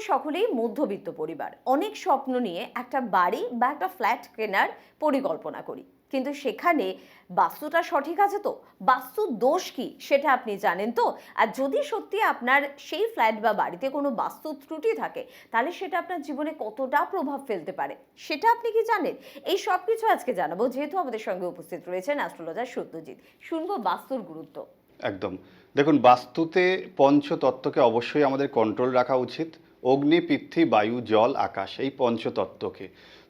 সকলেই মধ্যবিত্ত পরিবার। অনেক স্বপ্ন নিয়ে একটা বাড়ি বা একটা ফ্ল্যাট কেনার পরিকল্পনা করি। কিন্তু সেখানে বাস্তুটা সঠিক আছে তো? বাস্তু দোষ কি সেটা আপনি জানেন তো? আর যদি সত্যি আপনার সেই ফ্ল্যাট বা বাড়িতে কোনো বাস্তু ত্রুটি থাকে, তাহলে সেটা আপনার জীবনে কতটা প্রভাব ফেলতে পারে? সেটা আপনি কি জানেন? এই সব কিছু আজকে জানাব, যেহেতু আমাদের সঙ্গে উপস্থিত রয়েছেন অ্যাস্ট্রোলজার সত্যজিৎ। শুনব বাস্তুর গুরুত্ব। একদম। দেখুন, বাস্তুতে পঞ্চতত্ত্বকে অবশ্যই আমাদের কন্ট্রোল রাখা উচিত। অগ্নি পৃথ্বী বায়ু জল আকাশ এই পঞ্চতত্ত্বকে।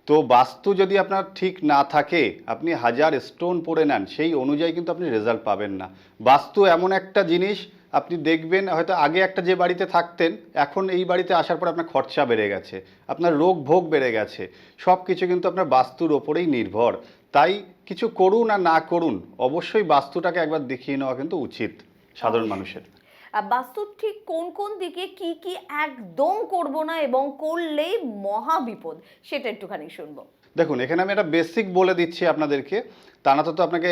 তো বাস্তু যদি আপনার ঠিক না থাকে আপনি হাজার স্টোন পরে নেন সেই অনুযায়ী কিন্তু আপনি রেজাল্ট পাবেন না। বাস্তু এমন একটা জিনিস আপনি দেখবেন হয়তো আগে একটা যে বাড়িতে থাকতেন এখন এই বাড়িতে আসার পর আপনার খরচা বেড়ে গেছে আপনার রোগ ভোগ বেড়ে গেছে সব কিছু কিন্তু আপনার বাস্তুর ওপরেই নির্ভর। তাই কিছু করুন আর না করুন অবশ্যই বাস্তুটাকে একবার দেখিয়ে নেওয়া কিন্তু উচিত সাধারণ মানুষের। বাস্তুর ঠিক কোন কোন দিকে কি কি একদম করব না এবং করলেই মহা বিপদ, সেটা একটুখানি শুনব। দেখুন, এখানে আমি একটা বেসিক বলে দিচ্ছি আপনাদেরকে। তা না তো তো আপনাকে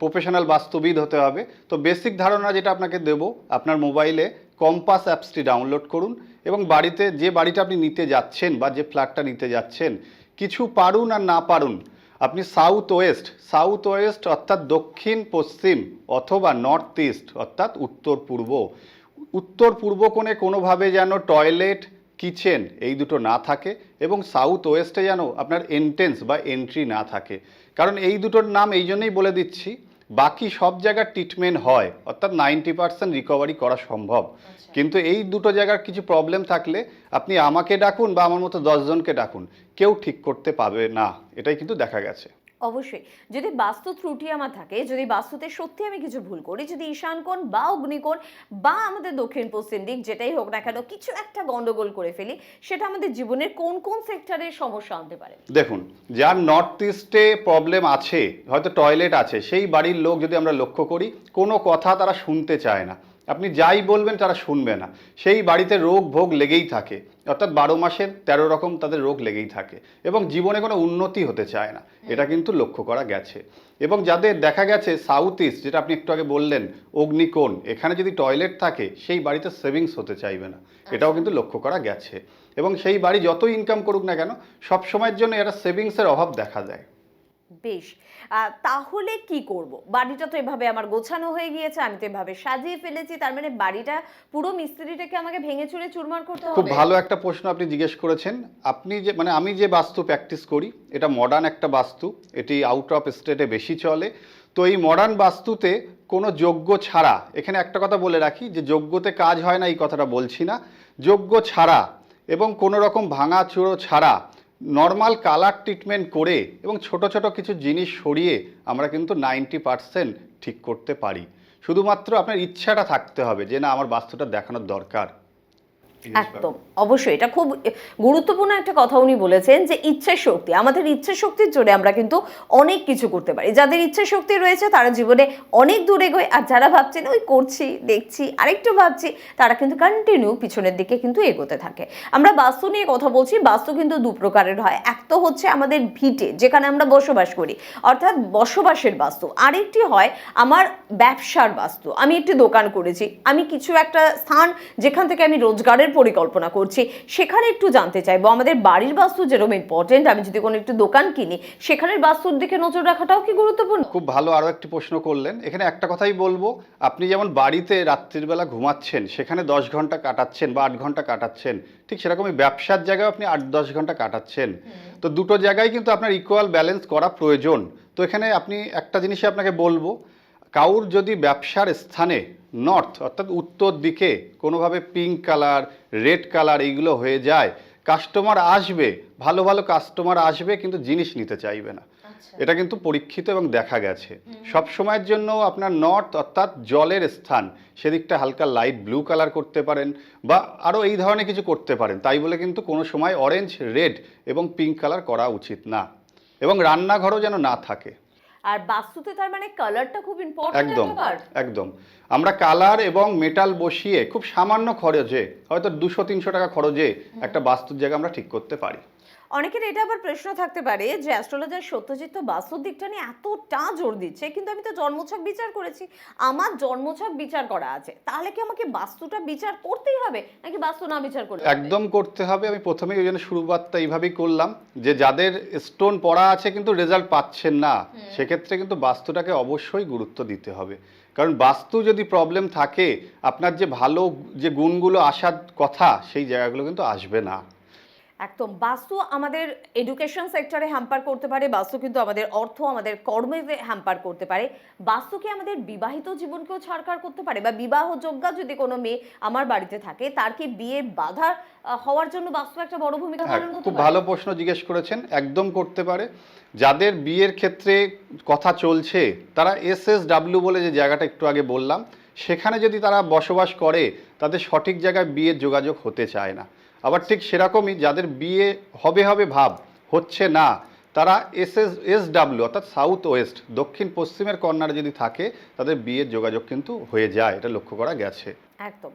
প্রফেশনাল বাস্তুবিদ হতে হবে। তো বেসিক ধারণা যেটা আপনাকে দেব, আপনার মোবাইলে কম্পাস অ্যাপসটি ডাউনলোড করুন এবং বাড়িতে যে বাড়িটা আপনি নিতে যাচ্ছেন বা যে ফ্ল্যাটটা নিতে যাচ্ছেন, কিছু পারুন আর না পারুন আপনি সাউথ ওয়েস্ট সাউথ ওয়েস্ট অর্থাৎ দক্ষিণ, পশ্চিম অথবা নর্থ ইস্ট অর্থাৎ উত্তর পূর্ব। উত্তর পূর্ব কোণে কোনোভাবে যেন টয়লেট কিচেন এই দুটো না থাকে এবং সাউথ ওয়েস্টে যেন আপনার এন্ট্রেন্স বা এন্ট্রি না থাকে। কারণ এই দুটোর নাম এই জন্যই বলে দিচ্ছি বাকি সব জায়গার ট্রিটমেন্ট হয় অর্থাৎ নাইনটি পার্সেন্ট রিকভারি করা সম্ভব। কিন্তু এই দুটো জায়গার কিছু প্রবলেম থাকলে আপনি আমাকে ডাকুন বা আমার মতো দশজনকে ডাকুন কেউ ঠিক করতে পারবে না এটাই কিন্তু দেখা গেছে। অবশ্যই। যদি বাস্তু ত্রুটি আমার থাকে, যদি বাস্তুতে সত্যি আমি কিছু ভুল করি, যদি ঈশান কোণ বা অগ্নিকোণ বা আমাদের দক্ষিণ পশ্চিম দিক যেটাই হোক না কেন, কিছু একটা গন্ডগোল করে ফেলি, সেটা আমাদের জীবনের কোন কোন সেক্টরে সমস্যা আনতে পারে? দেখুন, যার নর্থ ইস্টে প্রবলেম আছে, হয়তো টয়লেট আছে, সেই বাড়ির লোক যদি আমরা লক্ষ্য করি, কোনো কথা তারা শুনতে চায় না। আপনি যাই বলবেন তারা শুনবে না। সেই বাড়িতে রোগ ভোগ লেগেই থাকে। অর্থাৎ বারো মাসের তেরো রকম তাদের রোগ লেগেই থাকে। এবং জীবনে কোনো উন্নতি হতে চায় না। এটা কিন্তু লক্ষ্য করা গেছে। এবং যাদের দেখা গেছে সাউথ ইস্ট যেটা আপনি একটু আগে বললেন অগ্নিকোণ এখানে যদি টয়লেট থাকে সেই বাড়িতে সেভিংস হতে চাইবে না। এটাও কিন্তু লক্ষ্য করা গেছে। এবং সেই বাড়ি যতই ইনকাম করুক না কেন সব সময়ের জন্য এটা সেভিংসের অভাব দেখা দেয়। বেশ। তাহলে কি করব? বাড়িটা তো এভাবে আমার গোছানো হয়ে গিয়েছে আমি তো এভাবে সাজিয়ে ফেলেছি তার মানে বাড়িটা পুরো মিস্ত্রিটাকে আমাকে ভেঙে চুরে চুরমার করতে হবে? খুব ভালো একটা প্রশ্ন আপনি জিজ্ঞেস করেছেন। আপনি যে মানে আমি যে বাস্তু প্র্যাকটিস করি এটা মডার্ন একটা বাস্তু এটি আউট অফ স্টেটে বেশি চলে। তো এই মডার্ন বাস্তুতে কোনো যোগ্য ছাড়া এখানে একটা কথা বলে রাখি যে যোগ্যতে কাজ হয় না এই কথাটা বলছি না। যোগ্য ছাড়া এবং কোনো রকম ভাঙা চুরো ছাড়া নর্মাল কালার ট্রিটমেন্ট করে এবং ছোট ছোট কিছু জিনিস সরিয়ে আমরা কিন্তু নাইনটি পারসেন্ট ঠিক করতে পারি। শুধুমাত্র আপনার ইচ্ছাটা থাকতে হবে যে না, আমার বাস্তুটা দেখানোর দরকার। একদম। অবশ্যই, এটা খুব গুরুত্বপূর্ণ একটা কথা উনি বলেছেন যে ইচ্ছা শক্তি, আমাদের ইচ্ছা শক্তির জোরে আমরা কিন্তু অনেক কিছু করতে পারি। যাদের ইচ্ছা শক্তি রয়েছে, তারা জীবনে অনেক দূরে এগোয়। আর যারা ভাবছেন, ওই করছি, দেখছি, আরেকটু ভাবছি, তারা কিন্তু কন্টিনিউ পিছনের দিকে কিন্তু এগোতে থাকে। আমরা বাস্তু নিয়ে কথা বলছি, বাস্তু কিন্তু দু প্রকারের হয়। এক তো হচ্ছে আমাদের ভিটে, যেখানে আমরা বসবাস করি, অর্থাৎ বসবাসের বাস্তু। আরেকটি হয় আমার ব্যবসার বাস্তু। আমি একটি দোকান করেছি, আমি কিছু একটা স্থান যেখান থেকে আমি রোজগারের পরিকল্পনা করছি। সেখানে একটু জানতে চাইব আমাদের বাড়ির বাস্তু যেরকম ইম্পর্টেন্ট আমি যদি কোনো একটু দোকান কিনি সেখানের বাস্তুর দিকে নজর রাখাটাও কি গুরুত্বপূর্ণ? খুব ভালো আরও একটি প্রশ্ন করলেন। এখানে একটা কথাই বলব আপনি যেমন বাড়িতে রাত্রির বেলা ঘুমাচ্ছেন সেখানে দশ ঘণ্টা কাটাচ্ছেন বা আট ঘণ্টা কাটাচ্ছেন ঠিক সেরকমই ব্যবসার জায়গায় আপনি আট দশ ঘণ্টা কাটাচ্ছেন। তো দুটো জায়গায় কিন্তু আপনার ইকুয়াল ব্যালেন্স করা প্রয়োজন। তো এখানে আপনি একটা জিনিসই আপনাকে বলব কাউর যদি ব্যবসার স্থানে নর্থ অর্থাৎ উত্তর দিকে কোনোভাবে পিঙ্ক কালার রেড কালার এইগুলো হয়ে যায় কাস্টমার আসবে ভালো ভালো কাস্টমার আসবে কিন্তু জিনিস নিতে চাইবে না। এটা কিন্তু পরীক্ষিত এবং দেখা গেছে। সব সময়ের জন্য আপনার নর্থ অর্থাৎ জলের স্থান সেদিকটা হালকা লাইট ব্লু কালার করতে পারেন বা আরও এই ধরনের কিছু করতে পারেন। তাই বলে কিন্তু কোনো সময় অরেঞ্জ রেড এবং পিঙ্ক কালার করা উচিত না। এবং রান্নাঘরও যেন না থাকে। আর বাস্তুতে তার মানে কালারটা খুব ইম্পর্টেন্ট একদম একদম। আমরা কালার এবং মেটাল বসিয়ে খুব সামান্য খরচে হয়তো দুশো তিনশো টাকা খরচে একটা বাস্তুর জায়গা আমরা ঠিক করতে পারি। অনেকের এটা আবার প্রশ্ন থাকতে পারে যে অ্যাস্ট্রোলজার সত্যজিৎ তো বাস্তুর দিকটা নিয়ে এতটা জোর দিচ্ছে কিন্তু আমি তো জন্মছক বিচার করেছি আমার জন্মছক বিচার করা আছে তাহলে কি আমাকে বাস্তুটা বিচার করতেই হবে নাকি বাস্তু না বিচার করতে একদম করতে হবে আমি প্রথমেই ওই জন্য শুরুবাতটা এইভাবেই করলাম যে যাদের স্টোন পড়া আছে কিন্তু রেজাল্ট পাচ্ছেন না সেক্ষেত্রে কিন্তু বাস্তুটাকে অবশ্যই গুরুত্ব দিতে হবে কারণ বাস্তু যদি প্রবলেম থাকে আপনার যে ভালো যে গুণগুলো আসার কথা সেই জায়গাগুলো কিন্তু আসবে না। একদম। বাস্তু আমাদের এডুকেশন সেক্টরে হ্যাম্পার করতে পারে বাস্তু কিন্তু আমাদের অর্থ আমাদের কর্মে হ্যাম্পার করতে পারে। বাস্তু কি আমাদের বিবাহিত জীবনকেও ছাড়কার করতে পারে? বা বিবাহযোগ্যা যদি কোনো মেয়ে আমার বাড়িতে থাকে তার কি বিয়ে বাধা হওয়ার জন্য বাস্তু একটা বড় ভূমিকা হ্যাঁ পালন করতে খুব ভালো প্রশ্ন জিজ্ঞেস করেছেন। একদম করতে পারে। যাদের বিয়ের ক্ষেত্রে কথা চলছে তারা এস এস ডাব্লিউ বলে যে জায়গাটা একটু আগে বললাম সেখানে যদি তারা বসবাস করে তাদের সঠিক জায়গায় বিয়ের যোগাযোগ হতে চায় না। আবার ঠিক সেরকমই যাদের বিয়ে হবে হবে ভাব, হচ্ছে না, তারা এস এস এস ডাব্লিউ অর্থাৎ সাউথ ওয়েস্ট, দক্ষিণ পশ্চিমের কর্নারে যদি থাকে, তাদের বিয়ের যোগাযোগ কিন্তু হয়ে যায়, এটা লক্ষ্য করা গেছে। একদম।